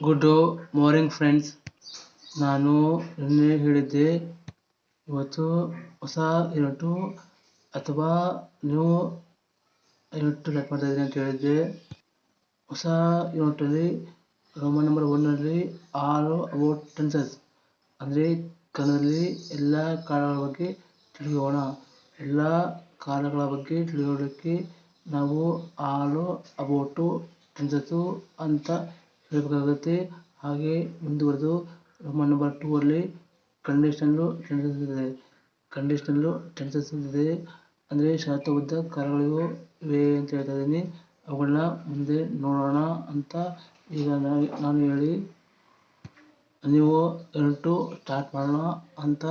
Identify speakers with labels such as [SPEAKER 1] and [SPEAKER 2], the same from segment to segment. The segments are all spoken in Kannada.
[SPEAKER 1] ಗುಡ್ ಮಾರ್ನಿಂಗ್ ಫ್ರೆಂಡ್ಸ್ ನಾನು ನಿನ್ನೆ ಹೇಳಿದ್ದೆ, ಇವತ್ತು ಹೊಸ ಯೂನಿಟು ಅಥವಾ ನ್ಯೂ ಯೂನಿಟ್ ಲೈಕ್ ಮಾಡ್ತಾ ಅಂತ ಹೇಳಿದ್ದೆ. ಹೊಸ ಯೂನಿಟಲ್ಲಿ ರೋಮನ್ ನಂಬರ್ ಒನ್ನಲ್ಲಿ ಆಲ್ ಅಬೌಟ್ ಟೆನ್ಸಸ್ ಅಂದರೆ ಕನ್ನಡದಲ್ಲಿ ಎಲ್ಲ ಕಾಲಗಳ ಬಗ್ಗೆ ತಿಳಿಯೋಣ. ಎಲ್ಲ ಕಾಲಗಳ ಬಗ್ಗೆ ತಿಳಿಯೋದಕ್ಕೆ ನಾವು ಆಲು ಅಬೌಟು ಟೆನ್ಸಸ್ಸು ಅಂತ ಹೇಳಬೇಕಾಗುತ್ತೆ. ಹಾಗೆ ಮುಂದುವರೆದು ರೋಮನ್ ನಂಬರ್ ಟೂ ಅಲ್ಲಿ ಕಂಡೀಷನ್ಲು ಟೆನ್ಸಸ್ ಇದೆ. ಕಂಡೀಷನಲ್ಲು ಇದೆ. ಅಂದರೆ ಷರತ್ತುಬದ್ಧ ಕಾಲಗಳು ಇವೆ ಅಂತ ಹೇಳ್ತಾ ಇದ್ದೀನಿ. ಅವುಗಳನ್ನ ಮುಂದೆ ನೋಡೋಣ ಅಂತ ಈಗ ನಾನು ಹೇಳಿ. ನೀವು ಎರಡು ಸ್ಟಾರ್ಟ್ ಮಾಡೋಣ ಅಂತ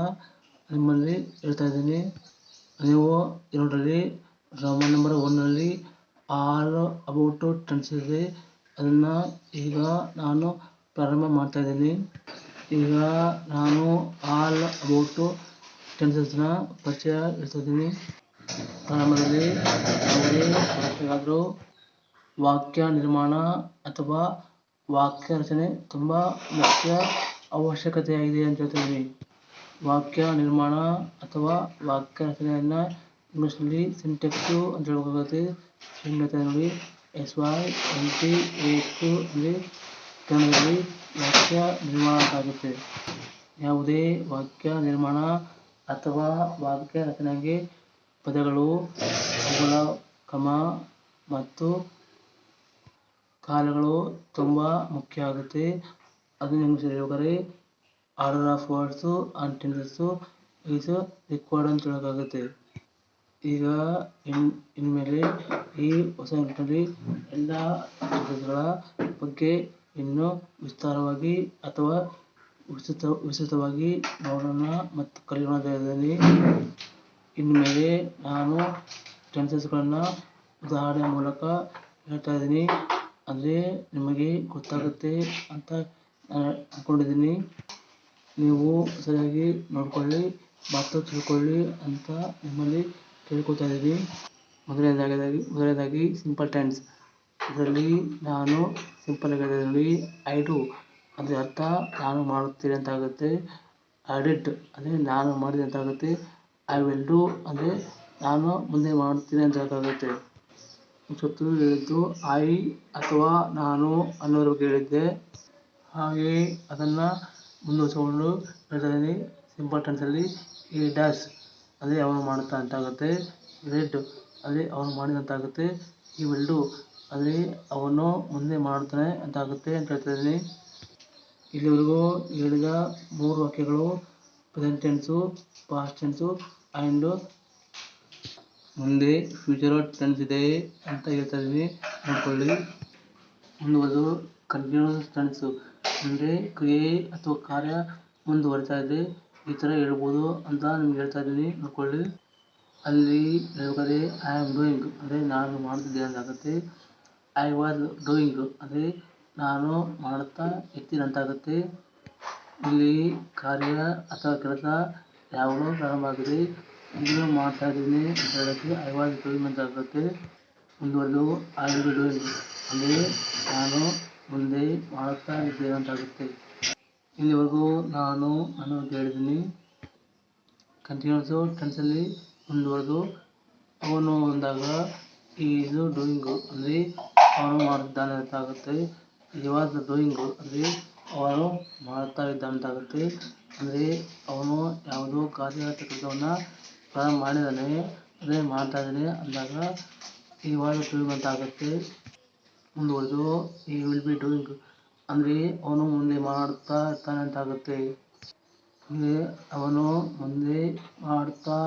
[SPEAKER 1] ನಿಮ್ಮಲ್ಲಿ ಹೇಳ್ತಾ ಇದ್ದೀನಿ. ನೀವು ಎರಡರಲ್ಲಿ ರೋಮನ್ ನಂಬರ್ ಒನ್ನಲ್ಲಿ ಆಲ್ ಅಬೌಟು ಟೆನ್ಸಸ್ ಇದೆ. ಅದನ್ನು ಈಗ ನಾನು ಪ್ರಾರಂಭ ಮಾಡ್ತಾ ಇದ್ದೀನಿ. ಈಗ ನಾನು ಆಲ್ ಅಬೌಟು ಟೆನ್ಸಸ್ನ ಪರಿಚಯ ಹೇಳ್ತಾ ಇದ್ದೀನಿ. ಪ್ರಾರಂಭದಲ್ಲಿ ಯಾವುದೇ ವಾಕ್ಯ ನಿರ್ಮಾಣ ಅಥವಾ ವಾಕ್ಯ ರಚನೆ ತುಂಬ ಮುಖ್ಯ ಅವಶ್ಯಕತೆಯಾಗಿದೆ ಅಂತ ಹೇಳ್ತಿದ್ದೀನಿ ವಾಕ್ಯ ನಿರ್ಮಾಣ ಅಥವಾ ವಾಕ್ಯ ರಚನೆಯನ್ನು ಇಂಗ್ಲೀಷ್ನಲ್ಲಿ ಸಿಂಟೆಕ್ಸು ಅಂತ ಹೇಳ್ಬೇಕಾಗುತ್ತೆ. ನೋಡಿ. ಎಸ್ ವೈ ಟಿ ಕ್ಯೂ ಅಂದರೆ ಕನ್ನಡದಲ್ಲಿ ವಾಕ್ಯ ನಿರ್ಮಾಣ ಆಗುತ್ತೆ ಯಾವುದೇ ವಾಕ್ಯ ನಿರ್ಮಾಣ ಅಥವಾ ವಾಕ್ಯ ರಚನೆಗೆ ಪದಗಳು, ಅವುಗಳ ಕ್ರಮ ಮತ್ತು ಕಾಲಗಳು ತುಂಬ ಮುಖ್ಯ ಆಗುತ್ತೆ. ಅದು ನಿಮಗೆ ಹೇಳ್ಬೇಕಾದ್ರೆ order of words and tenses is required ಅಂತ ಹೇಳೋಕ್ಕಾಗುತ್ತೆ. ಈಗ ಇನ್, ಇನ್ಮೇಲೆ ಈ ಹೊಸ ನಿಟ್ಟಿನಲ್ಲಿ ಎಲ್ಲ ಟೆನ್ಸಸ್ಗಳ ಬಗ್ಗೆ ಇನ್ನೂ ವಿಸ್ತಾರವಾಗಿ ಅಥವಾ ವಿಸ್ತೃತ, ವಿಸ್ತೃತವಾಗಿ ನೋಡೋಣ ಮತ್ತು ಕಲಿಯೋಣ ಇದ್ದೀನಿ ಇನ್ಮೇಲೆ ನಾನು ಟೆನ್ಸಸ್ಗಳನ್ನು ಉದಾಹರಣೆ ಮೂಲಕ ಹೇಳ್ತಾ ಇದ್ದೀನಿ. ಅಂದರೆ ನಿಮಗೆ ಗೊತ್ತಾಗುತ್ತೆ ಅಂತ ಅಂದ್ಕೊಂಡಿದ್ದೀನಿ ನೀವು ಸರಿಯಾಗಿ ನೋಡ್ಕೊಳ್ಳಿ ಮತ್ತು ತಿಳ್ಕೊಳ್ಳಿ ಅಂತ ನಿಮ್ಮಲ್ಲಿ ಕೇಳ್ಕೊತಾ ಇದ್ದೀವಿ ಮೊದಲನೇದಾಗಿ ಮೊದಲನೇದಾಗಿ ಸಿಂಪಲ್ ಟೆನ್ಸ್ ಇದರಲ್ಲಿ ನಾನು ಸಿಂಪಲ್ ಆಗಿ ನೋಡಿ ಐ ಡು ಅದರ ಅರ್ಥ ನಾನು ಮಾಡುತ್ತೇನೆ ಅಂತ ಆಗುತ್ತೆ ಡಿಡ್ ಅಂದರೆ ನಾನು ಮಾಡಿದೆ ಅಂತ ಆಗುತ್ತೆ ಐ ವಿಲ್ ಡು ಅಂದರೆ ನಾನು ಮುಂದೆ ಮಾಡುತ್ತೇನೆ ಅಂತ ಆಗುತ್ತೆ ಸುತ್ತಲೂ ಹೇಳಿದ್ದು ಐ ಅಥವಾ ನಾನು ಅನ್ನೋದ್ರ ಬಗ್ಗೆ ಹೇಳಿದ್ದೆ. ಹಾಗೆ ಅದನ್ನು ಮುಂದುವರಿಸಿಕೊಂಡು ಹೇಳ್ತಾ ಸಿಂಪಲ್ ಟೆನ್ಸಲ್ಲಿ ಈ ಡ್ಯಾಶ್ ಅಂದರೆ ಅವನು ಆಗುತ್ತೆ ರೆಡ್ ಅಲ್ಲಿ ಅವನು ಮಾಡಿದಂತಾಗುತ್ತೆ. ವಿಲ್ ಅಲ್ಲಿ ಅವನು ಮುಂದೆ ಮಾಡುತ್ತಾನೆ ಅಂತ ಆಗುತ್ತೆ ಅಂತ ಹೇಳ್ತಾ ಇದ್ದೀನಿ. ಇಲ್ಲಿವರೆಗೂ ಹೇಳಿದ ಮೂರು ವಾಕ್ಯಗಳು present tense past tense and ಮುಂದೆ ಫ್ಯೂಚರ್ ಟೆನ್ಸ್ ಇದೆ ಅಂತ ಹೇಳ್ತಾ ಇದ್ದೀನಿ. ನೋಡ್ಕೊಳ್ಳಿ. ಮುಂದುವರೆದು ಕಂಟಿನ್ಯೂಸ್ ಟೆನ್ಸು ಅಂದರೆ ಕ್ರಿಯೆ ಅಥವಾ ಕಾರ್ಯ ಮುಂದುವರಿತಾ ಇದೆ. ಈ ಥರ ಹೇಳ್ಬೋದು ಅಂತ ನಿಮ್ಗೆ ಹೇಳ್ತಾ ಇದ್ದೀನಿ. ನೋಡ್ಕೊಳ್ಳಿ. ಅಲ್ಲಿ ಹೇಳ್ಬೇಕಾದ್ರೆ ಐ ಆಮ್ ಡೂಯಿಂಗ್ ಅಂದರೆ ನಾನು ಮಾಡ್ತಿದ್ದೆ ಅಂತಾಗುತ್ತೆ. ಐ ವಾಸ್ ಡೂಯಿಂಗ್ ಅಂದರೆ ನಾನು ಮಾಡುತ್ತಾ ಇರ್ತೀನಿ ಅಂತಾಗುತ್ತೆ. ಇಲ್ಲಿ ಕಾರ್ಯ ಅಥವಾ ಕೆಲಸ ಯಾವಾಗಲೂ ಪ್ರಾರಂಭ ಆಗಿದೆ. ಈಗಲೂ ಮಾಡ್ತಾ ಇದ್ದೀನಿ ಅಂತ ಹೇಳೋಕ್ಕೆ ಐ ವಾಸ್ ಡೂಯಿಂಗ್ ಅಂತ ಆಗುತ್ತೆ ಮುಂದುವರೆದು ಐ ವಿಲ್ ಡೂಯಿಂಗ್ ಅಂದರೆ ನಾನು ಮುಂದೆ ಮಾಡುತ್ತಾ ಇದ್ದೇನೆ ಅಂತ ಆಗುತ್ತೆ ಇಲ್ಲಿವರೆಗೂ ನಾನು ನಾನು ಹೇಳಿದ್ದೀನಿ. ಕಂಟಿನ್ಯೂಸು ಟೆನ್ಸಲ್ಲಿ ಮುಂದುವರೆದು, ಅವನು ಅಂದಾಗ ಇದು ಡೂಯಿಂಗು ಅಂದರೆ ಅವನು ಮಾಡಿದ್ದಾನೆ ಅಂತ ಆಗುತ್ತೆ ಈ ವಾಸ್ ಡೂಯಿಂಗು ಅಂದರೆ ಅವನು ಮಾಡ್ತಾ ಇದ್ದ ಅಂತ ಆಗುತ್ತೆ ಅಂದರೆ ಅವನು ಯಾವುದೋ ಕಾರ್ಯ ಕೆಲಸವನ್ನು ಪ್ರಾರಂಭ ಮಾಡಿದ್ದಾನೆ, ಅದೇ ಮಾಡ್ತಾ ಇದ್ದಾನೆ ಅಂದಾಗ ಈ ವಾಸ್ ಡೂಯಿಂಗ್ ಅಂತ ಆಗುತ್ತೆ ಮುಂದುವರೆದು ಈ ವಿಲ್ ಬಿ ಡೂಯಿಂಗ್ ಅಂದರೆ ಅವನು ಮುಂದೆ ಮಾಡುತ್ತಾ ಇರ್ತಾನೆ ಅಂತ ಆಗುತ್ತೆ ಅಂದರೆ ಅವನು ಮುಂದೆ ಮಾಡುತ್ತಾ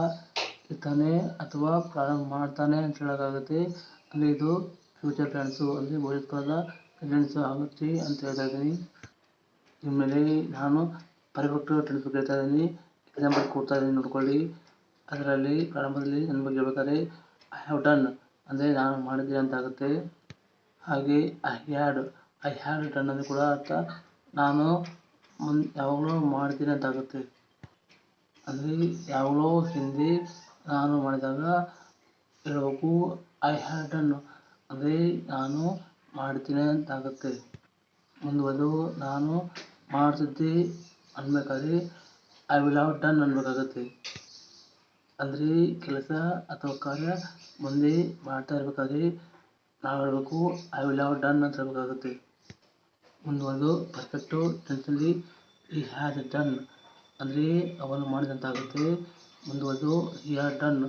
[SPEAKER 1] ಇರ್ತಾನೆ ಅಥವಾ ಪ್ರಾರಂಭ ಮಾಡ್ತಾನೆ ಅಂತ ಹೇಳೋಕ್ಕಾಗುತ್ತೆ. ಅಂದರೆ ಇದು ಫ್ಯೂಚರ್ ಟೆನ್ಸ್ ಅಂದರೆ ಭವಿಷ್ಯಕಾಲದ ಟೆನ್ಸ್ ಆಗುತ್ತೆ ಅಂತ ಹೇಳ್ತಾ ಇದ್ದೀನಿ. ಇನ್ಮೇಲೆ ನಾನು ಪರ್ಫೆಕ್ಟ್ ಟೆನ್ಸ್ ಬಗ್ಗೆ ಹೇಳ್ತಾ ಇದ್ದೀನಿ. ಎಕ್ಸಾಂಪಲ್ ಕೊಡ್ತಾ ಇದ್ದೀನಿ ನೋಡ್ಕೊಳ್ಳಿ. ಅದರಲ್ಲಿ, ಪ್ರಾರಂಭದಲ್ಲಿ ನನ್ನ ಬಗ್ಗೆ ಹೇಳ್ಬೇಕಾದ್ರೆ ಐ ಹ್ಯಾವ್ ಡನ್ ಅಂದರೆ ನಾನು ಮಾಡಿದ್ದೀನಿ ಅಂತ ಆಗುತ್ತೆ ಹಾಗೆ I had I had it ಅನ್ನೋದು ಕೂಡ ಅರ್ಥ ನಾನು ಮುನ್ ಯಾವಾಗಲೂ ಮಾಡ್ತೀನಿ ಅಂತ ಆಗುತ್ತೆ ಅಂದರೆ ಯಾವಾಗಲೋ ಹಿಂದೆ ನಾನು ಮಾಡಿದಾಗ ಹೇಳಬೇಕು ಐ ಹ್ಯಾಡ್ ಡನ್ ಅಂದರೆ ನಾನು ಮಾಡ್ತೀನಿ ಅಂತ ಆಗುತ್ತೆ ಮುಂದುವರೆದು ನಾನು ಮಾಡ್ತಿದ್ದೆ ಅನ್ಬೇಕಾದ್ರೆ ಐ ವಿಲ್ ಹಾವ್ ಡನ್ ಅನ್ಬೇಕಾಗತ್ತೆ ಅಂದರೆ ಕೆಲಸ ಅಥವಾ ಕಾರ್ಯ ಮುಂದೆ ಮಾಡ್ತಾ ಇರಬೇಕಾದ್ರೆ ನಾವು ಹೇಳಬೇಕು ಐ ವಿಲ್ ಹಾವ್ ಡನ್ ಅಂತ ಹೇಳಬೇಕಾಗುತ್ತೆ ಮುಂದುವರೆದು ಪರ್ಫೆಕ್ಟು ಟೆನ್ಸಲ್ಲಿ ಈ ಹ್ಯಾಸ್ ಡನ್ ಅಲ್ಲಿ ಅವನು ಮಾಡಿದಂತಾಗುತ್ತೆ. ಮುಂದುವರೆದು ಹಿ ಆರ್ ಡನ್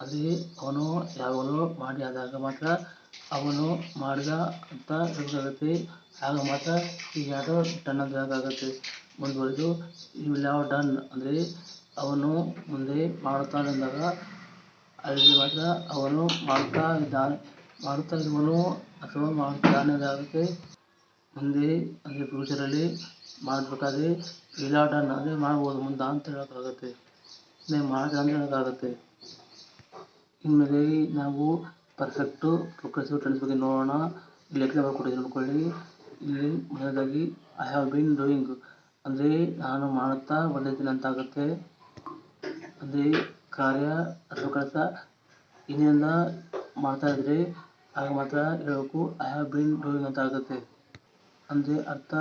[SPEAKER 1] ಅಲ್ಲಿ ಅವನು ಯಾವಾಗಲೂ ಮಾಡಿ ಆದಾಗ ಮಾತ್ರ ಅವನು ಮಾಡಿದ ಅಂತ ಹೇಳಬೇಕಾಗುತ್ತೆ ಆಗ ಮಾತ್ರ ಈ ಹ್ಯಾಡ್ ಡನ್ ಅಂತ ಹೇಳೋದಾಗುತ್ತೆ. ಮುಂದುವರೆದು ವಿಲ್ ಹ್ಯಾವ್ ಡನ್ ಅಂದರೆ ಅವನು ಮುಂದೆ ಮಾಡುತ್ತಾನೆ ಅಂದಾಗ ಅಲ್ಲಿ ಮಾತ್ರ ಅವನು ಮಾಡ್ತಾ ಇದ್ದಾನೆ. ಮಾಡುತ್ತಾ ಇರುವನು ಅಥವಾ ಮಾಡುತ್ತಾನೆ ಆಗುತ್ತೆ ಮುಂದೆ ಅಂದರೆ ಫ್ಯೂಚರಲ್ಲಿ ಮಾಡಬೇಕಾದ್ರೆ ವಿಲ್ ಅದೇ ಮಾಡ್ಬೋದು, ಮುಂದೆ ಅಂತ ಹೇಳೋಕ್ಕಾಗತ್ತೆ. ನೀವು ಮಾಡಿದ ಅಂತ ಹೇಳೋಕ್ಕಾಗತ್ತೆ. ಇನ್ಮೇಲೆ ನಾವು ಪರ್ಫೆಕ್ಟು ಪ್ರೋಗ್ರೆಸಿವ್ ಟೆನ್ಸ್ ಬಗ್ಗೆ ನೋಡೋಣ. ಇಲ್ಲಿ ಎಕ್ಸಾಂಪಲ್ ಕೊಟ್ಟಿದ್ದೀನಿ ಅಂದ್ಕೊಳ್ಳಿ ಇಲ್ಲಿ ಮೊದಲಾಗಿ ಐ ಹ್ಯಾವ್ ಬೀನ್ ಡೂಯಿಂಗ್ ಅಂದರೆ ನಾನು ಮಾಡುತ್ತಾ ಬಂದಿದ್ದೀನಿ ಅಂತ ಆಗುತ್ತೆ ಅಂದರೆ ಕಾರ್ಯ ಅಥವಾ ಕೆಲಸ ಇಂದಿನಿಂದ ಮಾಡ್ತಾ ಇದ್ರೆ, ಆಗ ಮಾತ್ರ ಹೇಳಬೇಕು ಐ ಹ್ಯಾವ್ ಬೀನ್ ಡೂಯಿಂಗ್ ಅಂತ ಆಗುತ್ತೆ ಅಂದರೆ ಅರ್ಥ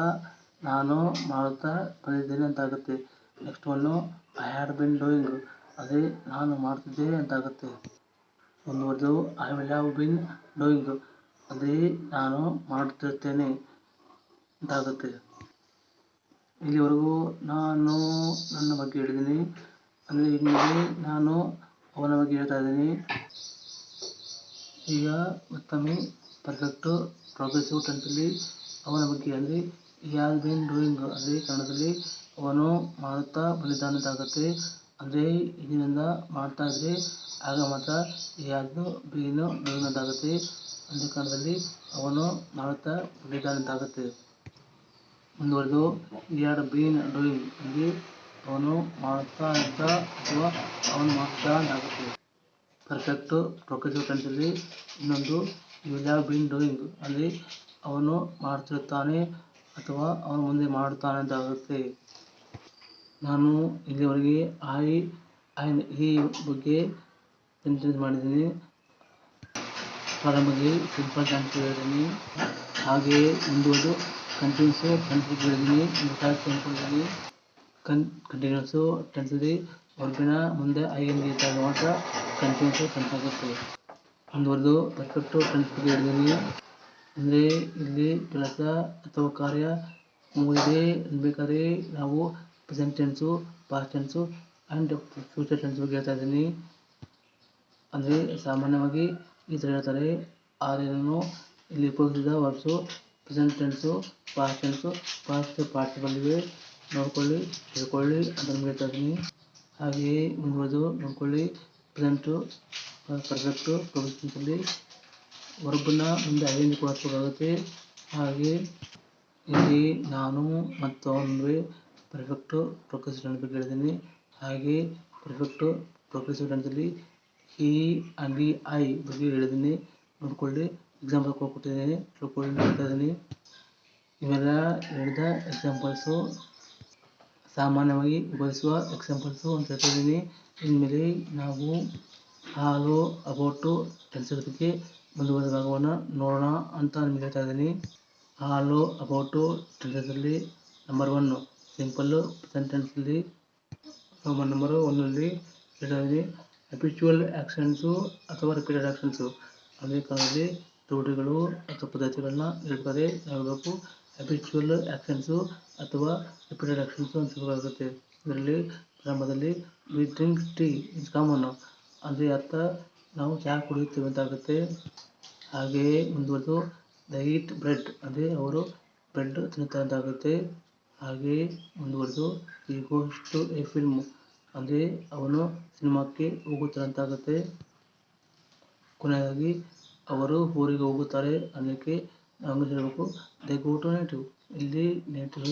[SPEAKER 1] ನಾನು ಮಾಡುತ್ತಾ ಬಂದಿದ್ದೇನೆ ಅಂತ ಆಗುತ್ತೆ next one I had been doing ಅದೇ ನಾನು ಮಾಡ್ತಿದ್ದೆ ಅಂತ ಆಗುತ್ತೆ ಮುಂದುವರೆದು I will have been doing ಅದೇ ನಾನು ಮಾಡುತ್ತಿರುತ್ತೇನೆ ಅಂತ ಆಗುತ್ತೆ ಇಲ್ಲಿವರೆಗೂ ನಾನು ನನ್ನ ಬಗ್ಗೆ ಹೇಳಿದ್ದೀನಿ. ಅಂದರೆ ಇಲ್ಲಿ ನಾನು ಅವನ ಬಗ್ಗೆ ಹೇಳ್ತಾ ಇದ್ದೀನಿ. ಈಗ ಮತ್ತೊಮ್ಮೆ ಪರ್ಫೆಕ್ಟು ಪ್ರೋಗ್ರೆಸಿವ್ ಟೆನ್ಸಲ್ಲಿ ಅವನ ಬಗ್ಗೆ ಅಂದರೆ ಹ್ಯಾಸ್ ಬಿನ್ ಡೂಯಿಂಗ್ ಅಂದರೆ ಕಾರಣದಲ್ಲಿ ಅವನು ಮಾಡುತ್ತಾ ಬಲಿದಾನ ಅಂತ ಆಗುತ್ತೆ ಅಂದರೆ ಇದರಿಂದ ಮಾಡ್ತಾ ಇದ್ರೆ ಆಗ ಮಾತ್ರ ಹ್ಯಾಸ್ ಬೀನು ಡೂಯಿಂಗ್ ಅಂತ ಆಗುತ್ತೆ ಅಂದರೆ ಕನ್ನಡದಲ್ಲಿ ಅವನು ಮಾಡುತ್ತಾ ಬಲಿದಾನದಾಗತ್ತೆ ಮುಂದುವರೆದು ಹ್ಯಾಡ್ ಬೀನ್ ಡೂಯಿಂಗ್ ಅಂದರೆ ಅವನು ಮಾಡುತ್ತಾ ಅಂತ ಅಥವಾ ಅವನು ಮಾಡ್ತಾ ಆಗುತ್ತೆ ಪರ್ಫೆಕ್ಟು ಪ್ರೋಗ್ರೆಸಿವ್ ಟೆನ್ಸಲ್ಲಿ ಇನ್ನೊಂದು ಯು ಹ್ಯಾವ್ ಬೀನ್ ಡೂಯಿಂಗ್ ಅಂದರೆ ಅವನು ಮಾಡ್ತಿರುತ್ತಾನೆ ಅಥವಾ ಅವನು ಮುಂದೆ ಮಾಡುತ್ತಾನೆ ಅಂತ ಆಗುತ್ತೆ ನಾನು ಇಲ್ಲಿವರೆಗೆ ಐ ಆ್ಯಂಡ್ ಈ ಬಗ್ಗೆ ಸೆಂಟೆನ್ಸ್ ಮಾಡಿದ್ದೀನಿ. ಪ್ರಾರಂಭದಲ್ಲಿ ಸಿಂಪಲ್ ಟೆನ್ಸ್ ಹೇಳಿದ್ದೀನಿ. ಹಾಗೆಯೇ ಮುಂದುವರೆದು ಕಂಟಿನ್ಯೂಸು ಟೆನ್ಸ್ ಹೇಳಿದ್ದೀನಿ. ಟೆನ್ಸ್ ಹೇಳಿದ್ದೀನಿ. ಕನ್ ಕಂಟಿನ್ಯೂಸು ಟೆನ್ಸಲ್ಲಿ ವರ್ಬಿನ ಮುಂದೆ ಐ ಎನ್ ಇದ್ದಾಗ ಮಾತ್ರ ಕಂಟಿನ್ಯೂಸು ಟೆನ್ಸ್ ಆಗುತ್ತೆ. ಮುಂದುವರೆದು ಪರ್ಫೆಕ್ಟು ಟೆನ್ಸ್ ಬಗ್ಗೆ ಹೇಳಿದ್ದೀನಿ. ಅಂದರೆ ಇಲ್ಲಿ ಕೆಲಸ ಅಥವಾ ಕಾರ್ಯ ಮುಗಿದಿದೆ ಅನ್ಬೇಕಾದ್ರೆ ನಾವು present tense past tense and future tense ಬಗ್ಗೆ ಹೇಳ್ತಾ ಇದ್ದೀನಿ. ಅಂದರೆ ಸಾಮಾನ್ಯವಾಗಿ ಈ ಥರ ಹೇಳ್ತಾರೆ. ಆರೇನು ಇಲ್ಲಿ ಉಪಯೋಗಿಸಿದ verbs present tense past tense past part ಇವೆ ನೋಡ್ಕೊಳ್ಳಿ, ತಿಳ್ಕೊಳ್ಳಿ ಅಂತ ಹೇಳ್ತಾ ಇದ್ದೀನಿ. ಹಾಗೆಯೇ ಮುಂದುವರೆದು ನೋಡ್ಕೊಳ್ಳಿ. ಪ್ರೆಸೆಂಟು ಪರ್ಫೆಕ್ಟು ಟೆನ್ಸಲ್ಲಿ ವರ್ಬನ್ನ ಮುಂದೆ ಕೊಡಬೇಕಾಗುತ್ತೆ ಹಾಗೆ ಇಲ್ಲಿ ನಾನು ಮತ್ತು ಅವನಿಗೆ ಪರ್ಫೆಕ್ಟು ಪ್ರೊಫೆಸರ್ ಬಗ್ಗೆ ಹೇಳಿದ್ದೀನಿ ಹಾಗೆ ಪರ್ಫೆಕ್ಟು ಪ್ರೊಫೆಸರ್ ಟೆನ್ಸಲ್ಲಿ ಹಿ ಅಂಡ್ ಐ ಬಗ್ಗೆ ಹೇಳಿದ್ದೀನಿ. ನೋಡಿಕೊಳ್ಳಿ ಎಕ್ಸಾಂಪಲ್ ಕೊಟ್ಟಿದ್ದೀನಿ, ತಿಳ್ಕೊಳ್ಳಿ, ನೋಡ್ತಾ ಇದ್ದೀನಿ. ಇವೆಲ್ಲ ಹೇಳಿದ ಎಕ್ಸಾಂಪಲ್ಸು ಸಾಮಾನ್ಯವಾಗಿ ಉಪಯೋಗಿಸುವ ಎಕ್ಸಾಂಪಲ್ಸು ಅಂತ ಹೇಳ್ತಾ ಇದ್ದೀನಿ. ಇನ್ಮೇಲೆ ನಾವು ಹಾಲು ಅಬೌಟು ಟೆನ್ಸ್ಗಳ ಬಗ್ಗೆ ಮುಂದುವರೆದ ಭಾಗವನ್ನು ನೋಡೋಣ ಅಂತ ನಿಮ್ಗೆ ಹೇಳ್ತಾ ಇದ್ದೀನಿ. ಹಾಲು, ಅಬೌಟು ಟೆನ್ಸಲ್ಲಿ ನಂಬರ್ ಒನ್ನು ಸಿಂಪಲ್ಲು ಸೆಂಟೆನ್ಸಲ್ಲಿ ನಂಬರು ಒಂದರಲ್ಲಿ ಹೇಳ್ತಾ ಇದ್ದೀನಿ. ಅಪಿಚುವಲ್ ಆ್ಯಕ್ಷನ್ಸು ಅಥವಾ ರಿಪೀಟೆಡ್ ಆ್ಯಕ್ಷನ್ಸು ಅದೇ ಕಾಲದಲ್ಲಿ ರೂಢಿಗಳು ಅಥವಾ ಪದ್ಧತಿಗಳನ್ನ ಹೇಳ್ತಾರೆ. ಹೇಳಬೇಕು ಹ್ಯಾಬಿಚುವಲ್ ಆ್ಯಕ್ಷನ್ಸು ಅಥವಾ ರಿಪೀಟೆಡ್ ಆ್ಯಕ್ಷನ್ಸು ಅಂತ ಹೇಳಬೇಕಾಗುತ್ತೆ. ಇದರಲ್ಲಿ ಪ್ರಾರಂಭದಲ್ಲಿ we drink tea is common ಅಂದರೆ ಅರ್ಥ ನಾವು ಚಹಾ ಕುಡಿಯುತ್ತೇವೆ ಅಂತ ಆಗುತ್ತೆ ಹಾಗೆಯೇ ಮುಂದುವರೆದು ದ ಬ್ರೆಡ್ ಅಂದರೆ ಅವರು ಬ್ರೆಡ್ ತಿನ್ನುತ್ತಾರೆ ಅಂತ ಆಗುತ್ತೆ ಹಾಗೆಯೇ ಮುಂದುವರೆದು ಈ ಗೋಸ್ ಎ ಫಿಲ್ಮ್ ಅಂದರೆ ಅವನು ಸಿನಿಮಾಕ್ಕೆ ಹೋಗುತ್ತಾರೆ ಅಂತ ಆಗುತ್ತೆ ಕೊನೆಯದಾಗಿ ಅವರು ಊರಿಗೆ ಹೋಗುತ್ತಾರೆ ಅದಕ್ಕೆ ನಾವು ಹೇಳಬೇಕು. ದೇ ಗೋ ಟು ನೇಟಿವ್ ಇಲ್ಲಿ ನೇಟಿವ್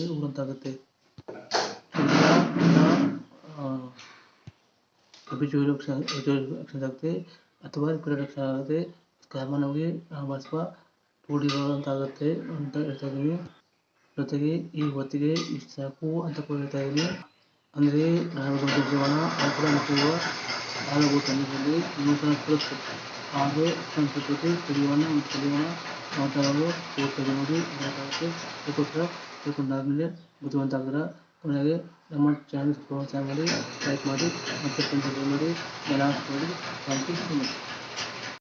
[SPEAKER 1] ಹ್ಯಾಬಿಚುವಲ್ ಆಕ್ಷನ್ಸ್ ಆಗುತ್ತೆ ಅಥವಾ ಆಗುತ್ತೆ ಸಾಮಾನ್ಯವಾಗಿ ನಾವು ಬಳಸುವ ರೂಢಿಗಳು ಅಂತ ಹೇಳ್ತಾ ಇದ್ದೀನಿ. ಜೊತೆಗೆ ಈ ಹೊತ್ತಿಗೆ ಇಷ್ಟು ಸಾಕು ಅಂತ ಕೂಡ ಹೇಳ್ತಾ ಇದ್ದೀನಿ. ಅಂದರೆ ನಾನು ಜೀವನ ಅನುಕೂಲ ನೂತನ ಸಂಸ್ಕೃತಿ ಜೀವನ ಮತ್ತು ಜೀವನ ಮಾತಾಡಲು ನೋಡಿ ತಿಳ್ಕೊಟ್ರೆ ತಿಳ್ಕೊಂಡಾದ್ಮೇಲೆ ಬುದ್ಧಿವಂತ ಆಗಿರ ಕೊನೆಗೆ ನಮ್ಮ ಚಾನಲ್ ಪ್ರೋತ್ಸಾಹ ಮಾಡಿ ಲೈಕ್ ಮಾಡಿ ಮತ್ತು ಮಾಡಿ ಮಾಡಿ ಥ್ಯಾಂಕ್ ಯು ಸೊ ಮಚ್